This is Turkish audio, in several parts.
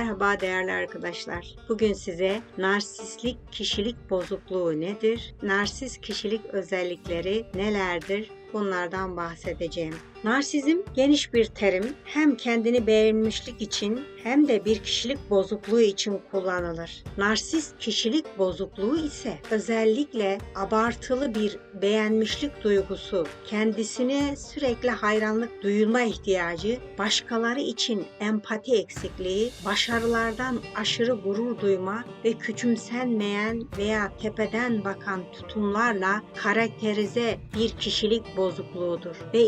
Merhaba değerli arkadaşlar. Bugün size narsistlik kişilik bozukluğu nedir? Narsist kişilik özellikleri nelerdir? Bunlardan bahsedeceğim. Narsizm geniş bir terim. Hem kendini beğenmişlik için hem de bir kişilik bozukluğu için kullanılır. Narsist kişilik bozukluğu ise özellikle abartılı bir beğenmişlik duygusu, kendisine sürekli hayranlık duyulma ihtiyacı, başkaları için empati eksikliği, başarılardan aşırı gurur duyma ve küçümsenmeyen veya tepeden bakan tutumlarla karakterize bir kişilik bozukluğudur ve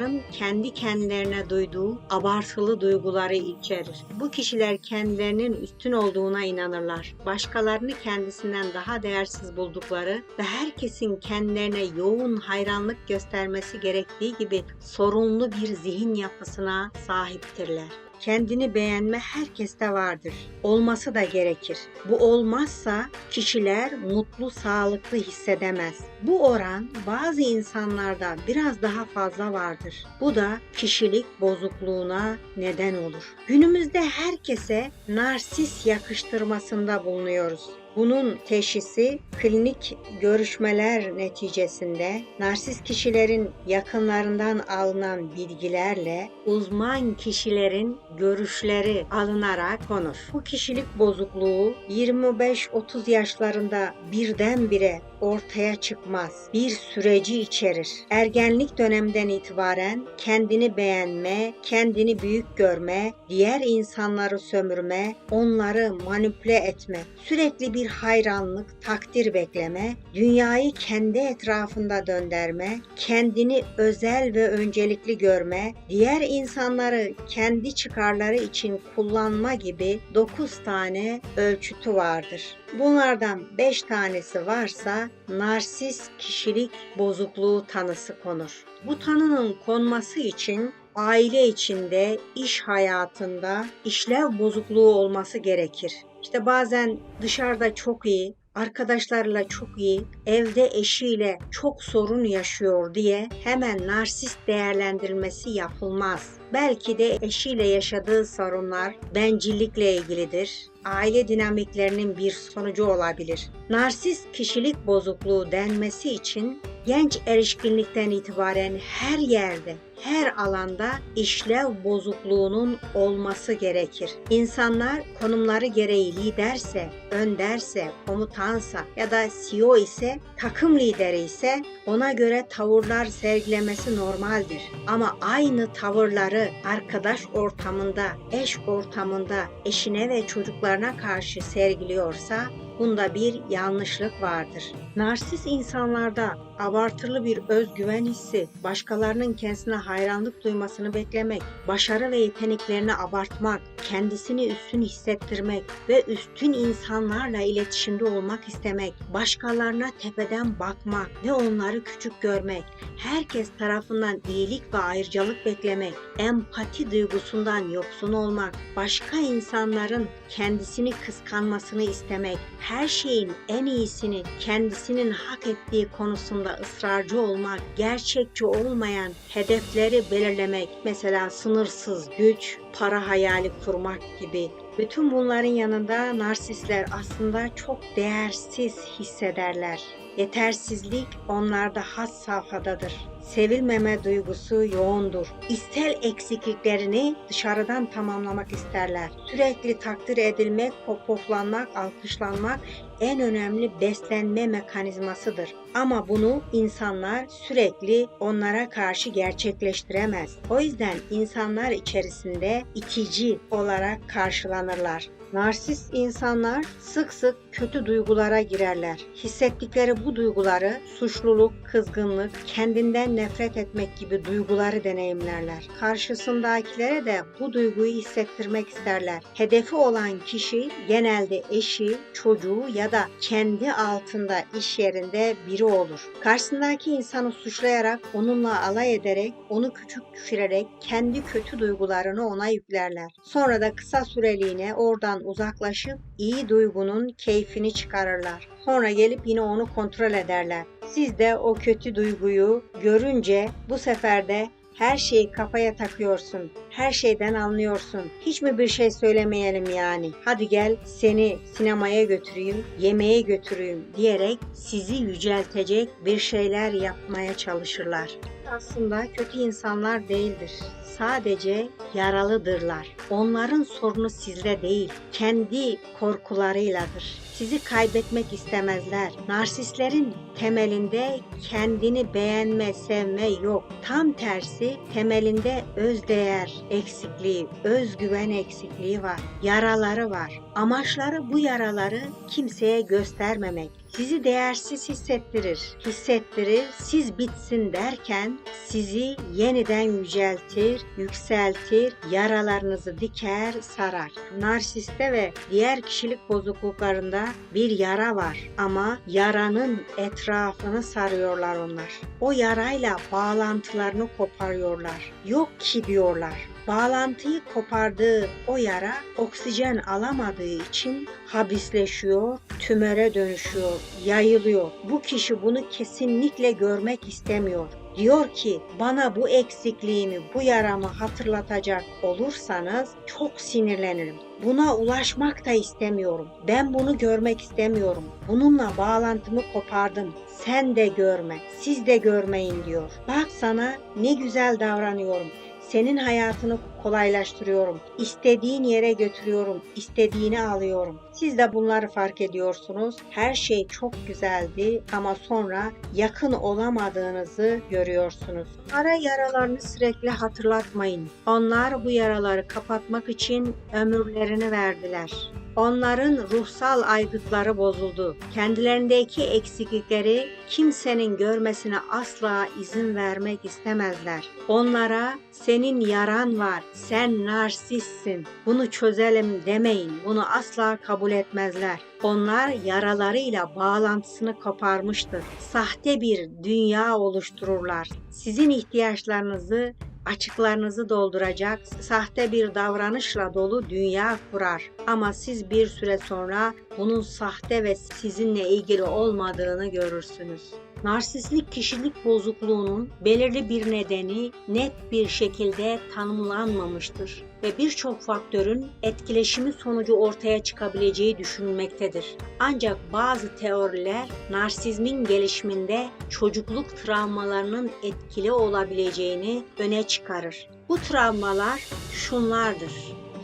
insanların kendi kendilerine duyduğu abartılı duyguları içerir. Bu kişiler kendilerinin üstün olduğuna inanırlar. Başkalarını kendisinden daha değersiz buldukları ve herkesin kendilerine yoğun hayranlık göstermesi gerektiği gibi sorunlu bir zihin yapısına sahiptirler. Kendini beğenme herkeste vardır. Olması da gerekir. Bu olmazsa kişiler mutlu, sağlıklı hissedemez. Bu oran bazı insanlarda biraz daha fazla vardır. Bu da kişilik bozukluğuna neden olur. Günümüzde herkese narsis yakıştırmasında bulunuyoruz. Bunun teşhisi klinik görüşmeler neticesinde narsist kişilerin yakınlarından alınan bilgilerle uzman kişilerin görüşleri alınarak konur. Bu kişilik bozukluğu 25-30 yaşlarında birdenbire ortaya çıkmaz. Bir süreci içerir. Ergenlik dönemden itibaren kendini beğenme, kendini büyük görme, diğer insanları sömürme, onları manipüle etme, sürekli bir hayranlık, takdir bekleme, dünyayı kendi etrafında döndürme, kendini özel ve öncelikli görme, diğer insanları kendi çıkarları için kullanma gibi 9 tane ölçütü vardır. Bunlardan 5 tanesi varsa narsist kişilik bozukluğu tanısı konur. Bu tanının konması için aile içinde, iş hayatında işlev bozukluğu olması gerekir. İşte bazen dışarıda çok iyi, arkadaşlarla çok iyi, evde eşiyle çok sorun yaşıyor diye hemen narsist değerlendirilmesi yapılmaz. Belki de eşiyle yaşadığı sorunlar bencillikle ilgilidir. Aile dinamiklerinin bir sonucu olabilir. Narsist kişilik bozukluğu denmesi için genç erişkinlikten itibaren her yerde, her alanda işlev bozukluğunun olması gerekir. İnsanlar konumları gereği liderse, önderse, komutansa ya da CEO ise, takım lideri ise ona göre tavırlar sergilemesi normaldir. Ama aynı tavırları arkadaş ortamında, eş ortamında, eşine ve çocuklarına karşı sergiliyorsa bunda bir yanlışlık vardır. Narsist insanlarda abartılı bir özgüven hissi, başkalarının kendisine hayranlık duymasını beklemek, başarı ve yeteneklerini abartmak, kendisini üstün hissettirmek ve üstün insanlarla iletişimde olmak istemek, başkalarına tepeden bakmak ve onları küçük görmek, herkes tarafından iyilik ve ayrıcalık beklemek, empati duygusundan yoksun olmak, başka insanların kendisini kıskanmasını istemek, her şeyin en iyisini kendisinin hak ettiği konusunda ısrarcı olmak, gerçekçi olmayan hedefleri belirlemek, mesela sınırsız güç, para hayali kurmak gibi bütün bunların yanında narsistler aslında çok değersiz hissederler. Yetersizlik onlarda has safhadadır. Sevilmeme duygusu yoğundur. İstel eksikliklerini dışarıdan tamamlamak isterler. Sürekli takdir edilmek, popoflanmak, alkışlanmak en önemli beslenme mekanizmasıdır. Ama bunu insanlar sürekli onlara karşı gerçekleştiremez. O yüzden insanlar içerisinde itici olarak karşılanırlar. Narsist insanlar sık sık kötü duygulara girerler. Hissettikleri bu duyguları suçluluk, kızgınlık, kendinden nefret etmek gibi duyguları deneyimlerler. Karşısındakilere de bu duyguyu hissettirmek isterler. Hedefi olan kişi genelde eşi, çocuğu ya da kendi altında iş yerinde biri olur. Karşısındaki insanı suçlayarak, onunla alay ederek, onu küçük düşürerek kendi kötü duygularını ona yüklerler. Sonra da kısa süreliğine oradan uzaklaşıp iyi duygunun keyfini çıkarırlar. Sonra gelip yine onu kontrol ederler. Siz de o kötü duyguyu görünce bu sefer de Her şeyi kafaya takıyorsun. Her şeyden anlıyorsun. Hiç mi bir şey söylemeyelim yani? Hadi gel seni sinemaya götüreyim, yemeğe götüreyim diyerek sizi yüceltecek bir şeyler yapmaya çalışırlar. Aslında kötü insanlar değildir. Sadece yaralıdırlar. Onların sorunu sizde değil, kendi korkularıyladır. Sizi kaybetmek istemezler. Narsistlerin temelinde kendini beğenme, sevme yok. Tam tersi temelinde özdeğer eksikliği, özgüven eksikliği var. Yaraları var. Amaçları bu yaraları kimseye göstermemek. Sizi değersiz hissettirir. Hissettirir, siz bitsin derken sizi yeniden yüceltir, yükseltir, yaralarınızı diker, sarar. Narsiste ve diğer kişilik bozukluklarında bir yara var ama yaranın etrafını sarıyorlar onlar. O yarayla bağlantılarını koparıyorlar. Yok ki diyorlar. Bağlantıyı kopardığı o yara oksijen alamadığı için habisleşiyor, tümöre dönüşüyor, yayılıyor. Bu kişi bunu kesinlikle görmek istemiyor. Diyor ki bana bu eksikliğimi, bu yaramı hatırlatacak olursanız çok sinirlenirim. Buna ulaşmak da istemiyorum. Ben bunu görmek istemiyorum. Bununla bağlantımı kopardım. Sen de görme, siz de görmeyin diyor. Bak sana ne güzel davranıyorum. Senin hayatını kolaylaştırıyorum. İstediğin yere götürüyorum. istediğini alıyorum. Siz de bunları fark ediyorsunuz. Her şey çok güzeldi ama sonra yakın olamadığınızı görüyorsunuz. Ara yaralarını sürekli hatırlatmayın. Onlar bu yaraları kapatmak için ömürlerini verdiler. Onların ruhsal aygıtları bozuldu. Kendilerindeki eksiklikleri kimsenin görmesine asla izin vermek istemezler. Onlara senin yaran var, sen narsistsin, bunu çözelim demeyin, bunu asla kabul etmezler. Onlar yaralarıyla bağlantısını koparmıştır. Sahte bir dünya oluştururlar. Sizin ihtiyaçlarınızı açıklarınızı dolduracak sahte bir davranışla dolu dünya kurar. Ama siz bir süre sonra bunun sahte ve sizinle ilgili olmadığını görürsünüz. Narsistlik kişilik bozukluğunun belirli bir nedeni net bir şekilde tanımlanmamıştır ve birçok faktörün etkileşimi sonucu ortaya çıkabileceği düşünülmektedir. Ancak bazı teoriler narsizmin gelişiminde çocukluk travmalarının etkili olabileceğini öne çıkarır. Bu travmalar şunlardır.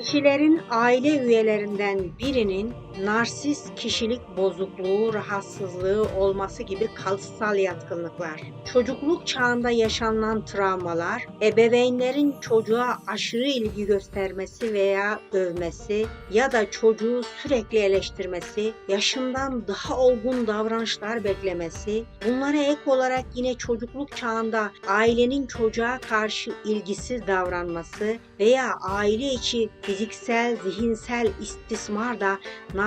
Kişilerin aile üyelerinden birinin narsist kişilik bozukluğu, rahatsızlığı olması gibi kalıtsal yatkınlıklar, çocukluk çağında yaşanan travmalar, ebeveynlerin çocuğa aşırı ilgi göstermesi veya övmesi ya da çocuğu sürekli eleştirmesi, yaşından daha olgun davranışlar beklemesi, bunlara ek olarak yine çocukluk çağında ailenin çocuğa karşı ilgisiz davranması veya aile içi fiziksel, zihinsel istismar da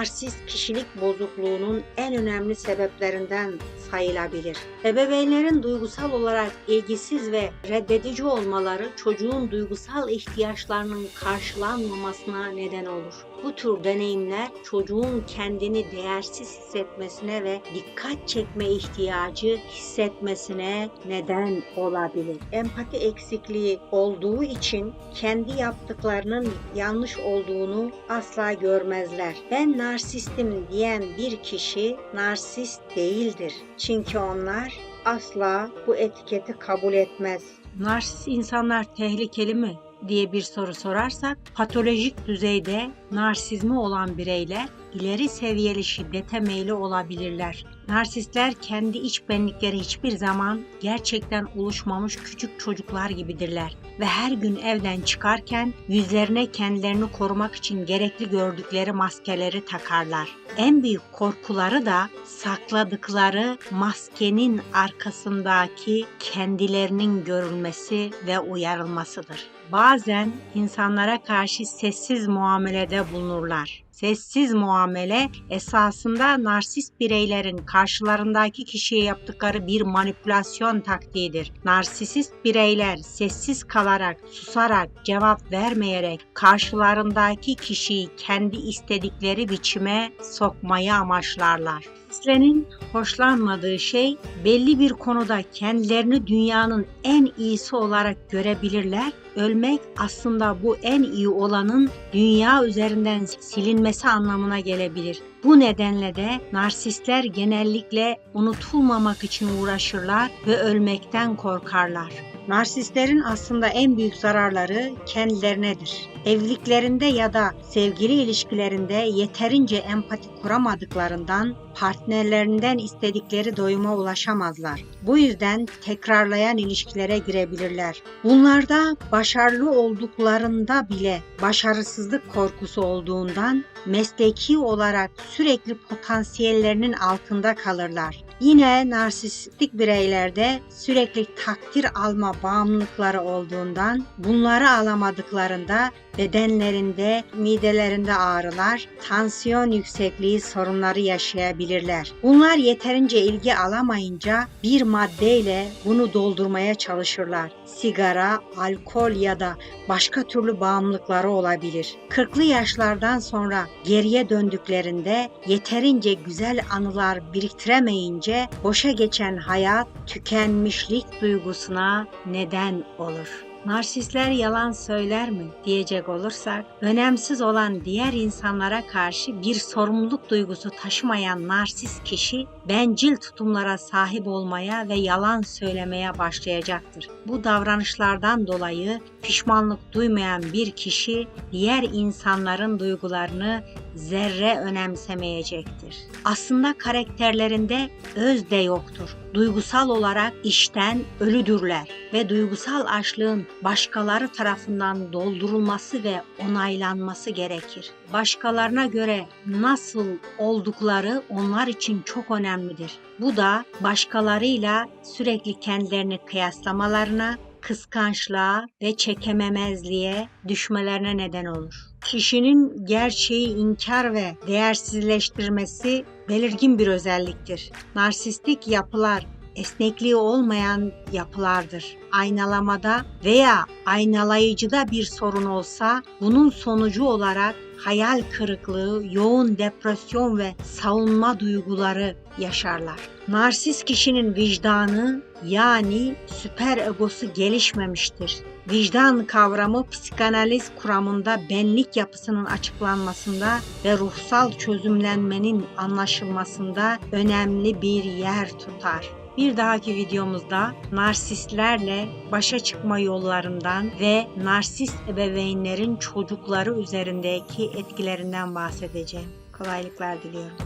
narsist kişilik bozukluğunun en önemli sebeplerinden sayılabilir. Ebeveynlerin duygusal olarak ilgisiz ve reddedici olmaları çocuğun duygusal ihtiyaçlarının karşılanmamasına neden olur. Bu tür deneyimler çocuğun kendini değersiz hissetmesine ve dikkat çekme ihtiyacı hissetmesine neden olabilir. Empati eksikliği olduğu için kendi yaptıklarının yanlış olduğunu asla görmezler. Ben narsistim diyen bir kişi narsist değildir. Çünkü onlar asla bu etiketi kabul etmez. Narsist insanlar tehlikeli mi? diye bir soru sorarsak patolojik düzeyde narsizmi olan bireyler ileri seviyeli şiddete meyilli olabilirler. Narsistler kendi iç benlikleri hiçbir zaman gerçekten oluşmamış küçük çocuklar gibidirler ve her gün evden çıkarken yüzlerine kendilerini korumak için gerekli gördükleri maskeleri takarlar. En büyük korkuları da sakladıkları maskenin arkasındaki kendilerinin görülmesi ve uyarılmasıdır. Bazen insanlara karşı sessiz muamelede bulunurlar. Sessiz muamele esasında narsist bireylerin karşılarındaki kişiye yaptıkları bir manipülasyon taktiğidir. Narsisist bireyler sessiz kalarak, susarak, cevap vermeyerek karşılarındaki kişiyi kendi istedikleri biçime sokmayı amaçlarlar. Narsistlerin hoşlanmadığı şey belli bir konuda kendilerini dünyanın en iyisi olarak görebilirler. Ölmek aslında bu en iyi olanın dünya üzerinden silinmesi anlamına gelebilir. Bu nedenle de narsistler genellikle unutulmamak için uğraşırlar ve ölmekten korkarlar. Narsistlerin aslında en büyük zararları kendilerinedir. Evliliklerinde ya da sevgili ilişkilerinde yeterince empati kuramadıklarından partnerlerinden istedikleri doyuma ulaşamazlar. Bu yüzden tekrarlayan ilişkilere girebilirler. Bunlarda başarılı olduklarında bile başarısızlık korkusu olduğundan mesleki olarak sürekli potansiyellerinin altında kalırlar. Yine narsistik bireylerde sürekli takdir alma bağımlılıkları olduğundan bunları alamadıklarında bedenlerinde, midelerinde ağrılar, tansiyon yüksekliği sorunları yaşayabilirler. Bunlar yeterince ilgi alamayınca bir maddeyle bunu doldurmaya çalışırlar. Sigara, alkol ya da başka türlü bağımlılıkları olabilir. 40'lı yaşlardan sonra geriye döndüklerinde yeterince güzel anılar biriktiremeyince boşa geçen hayat tükenmişlik duygusuna neden olur. Narsistler yalan söyler mi diyecek olursak, önemsiz olan diğer insanlara karşı bir sorumluluk duygusu taşımayan narsist kişi bencil tutumlara sahip olmaya ve yalan söylemeye başlayacaktır. Bu davranışlardan dolayı pişmanlık duymayan bir kişi diğer insanların duygularını zerre önemsemeyecektir. Aslında karakterlerinde öz de yoktur. Duygusal olarak işten ölüdürler ve duygusal açlığın başkaları tarafından doldurulması ve onaylanması gerekir. Başkalarına göre nasıl oldukları onlar için çok önemlidir. Bu da başkalarıyla sürekli kendilerini kıyaslamalarına, kıskançlığa ve çekememezliğe düşmelerine neden olur. Kişinin gerçeği inkar ve değersizleştirmesi belirgin bir özelliktir. Narsistik yapılar esnekliği olmayan yapılardır. Aynalamada veya aynalayıcıda bir sorun olsa bunun sonucu olarak hayal kırıklığı, yoğun depresyon ve savunma duyguları yaşarlar. Narsist kişinin vicdanı yani süper egosu gelişmemiştir. Vicdan kavramı psikanaliz kuramında benlik yapısının açıklanmasında ve ruhsal çözümlenmenin anlaşılmasında önemli bir yer tutar. Bir dahaki videomuzda narsistlerle başa çıkma yollarından ve narsist ebeveynlerin çocukları üzerindeki etkilerinden bahsedeceğim. Kolaylıklar diliyorum.